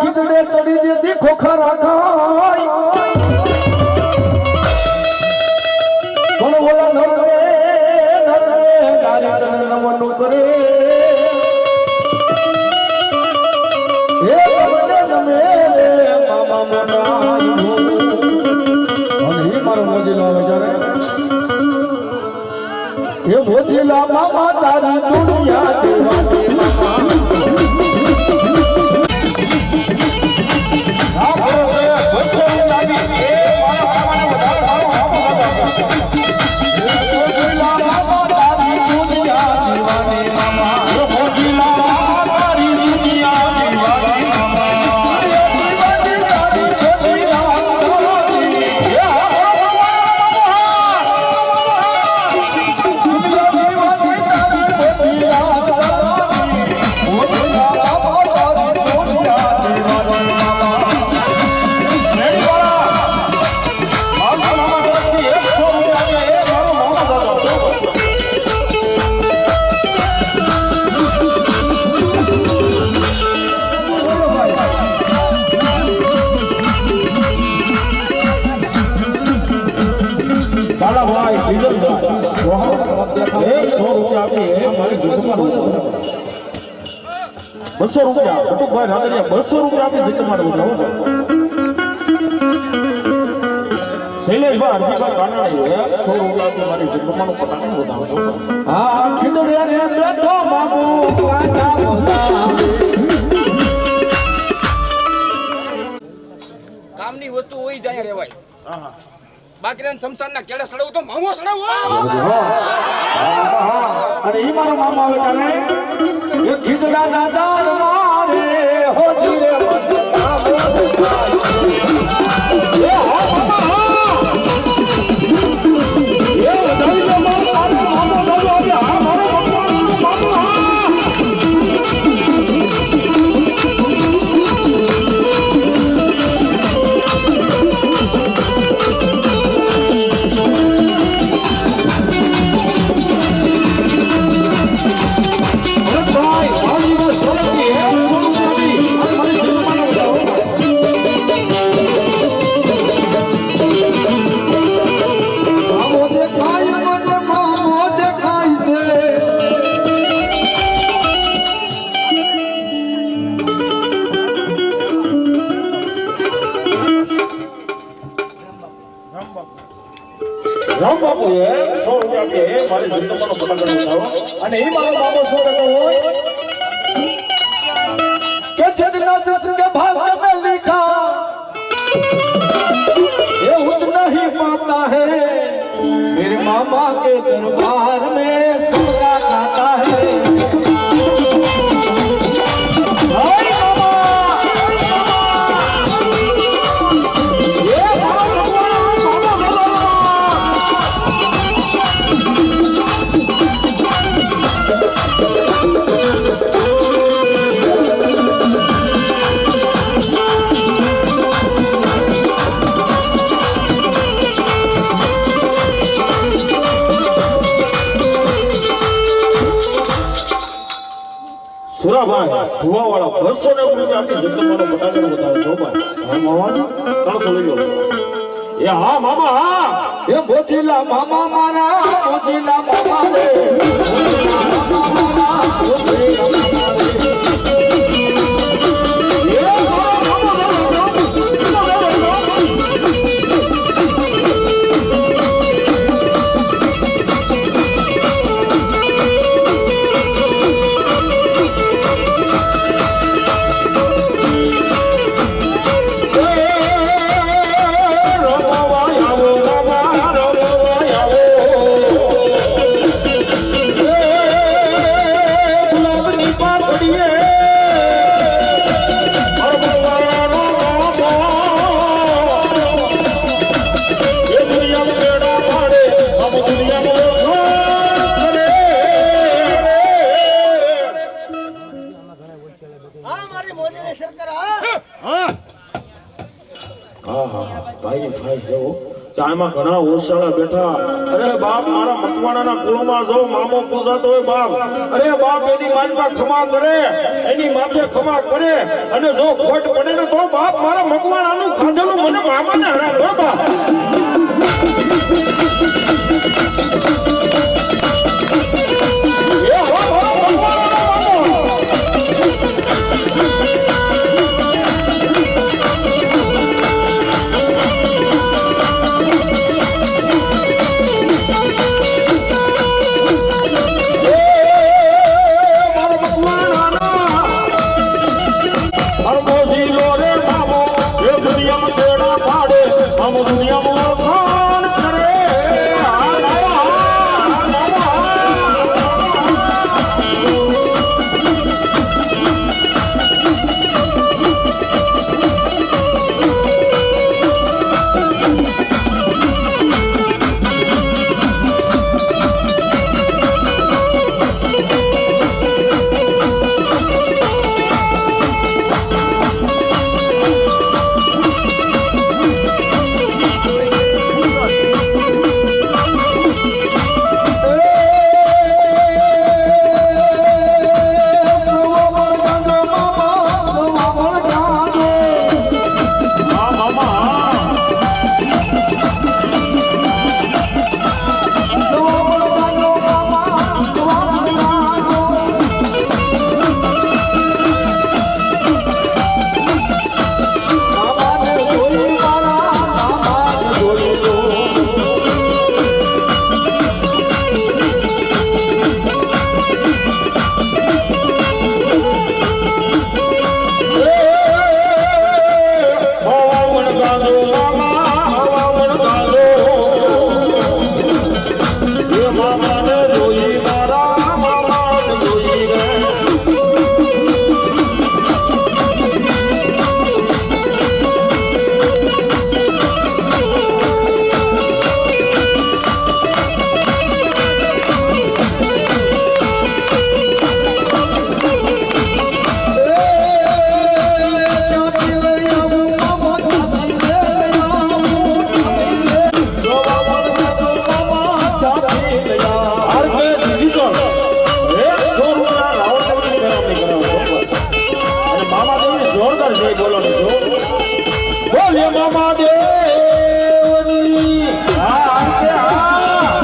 ગીદડે ચડી જે દીખો ખરા ખાય. કોણ બોલા નરવે નરવે, ગારી તને નમનું કરે. હે તમને નમે રે મામા દુનિયા દેવાની મામા એકસો રૂપિયા બસો રૂપિયા કુટુંબભાઈ રાદરિયા બસો રૂપિયા આપી જીતમાં શૈલેષભાઈ હરજીભાઈ કાનાણી મારી હા કામની વસ્તુ હોય જાય રેવાય બાકી સમસાનના કેળે સડાવું તો મામો સડાવું અને ઈ મારો મામો આવે તારે એ ખીદડા દાન મારે હોજી રે મનના મોઢા. રામ બાપુ એ સો રૂપિયા કે હે મારી જિંદગીનો પટાકડો ઉઠાવો અને એ મારો બાબો શું કહેતો હોય કે जितना जिसके भाग्य में लिखा ये उठ नहीं पाता है मेरे मामा के दरबार में સુરાભાઈ ભુવાવાળા બસો ને રૂપિયા આપી જગદંબાનો બટાકાનો બતાવે છો ભાઈ મામા ત્રણસો લઈ મામા, હા. એ મામા મારા મોજીલા મામા રે. હા બેઠા. અરે બાપ, મારા મકવાણાના કુળમાં જો મામો પૂજાતો હોય બાપ. અરે બાપ, એની માલમાં ખમા કરે. એની માથે ખમા કરે. અને જો ખોટ પડે ને તો બાપ, મારા મકવાણાનું ખાધેલું મને મામાને હરાવે બાપ. 不重要